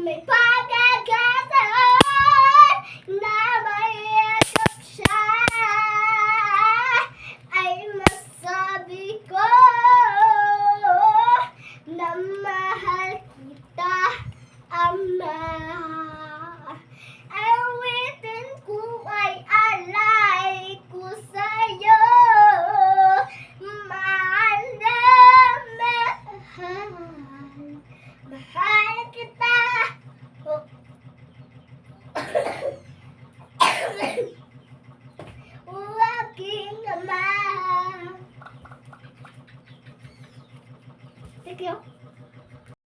may pagkakataon na mayroon siya ay masabi ko na mahal kita, Ama. Cái.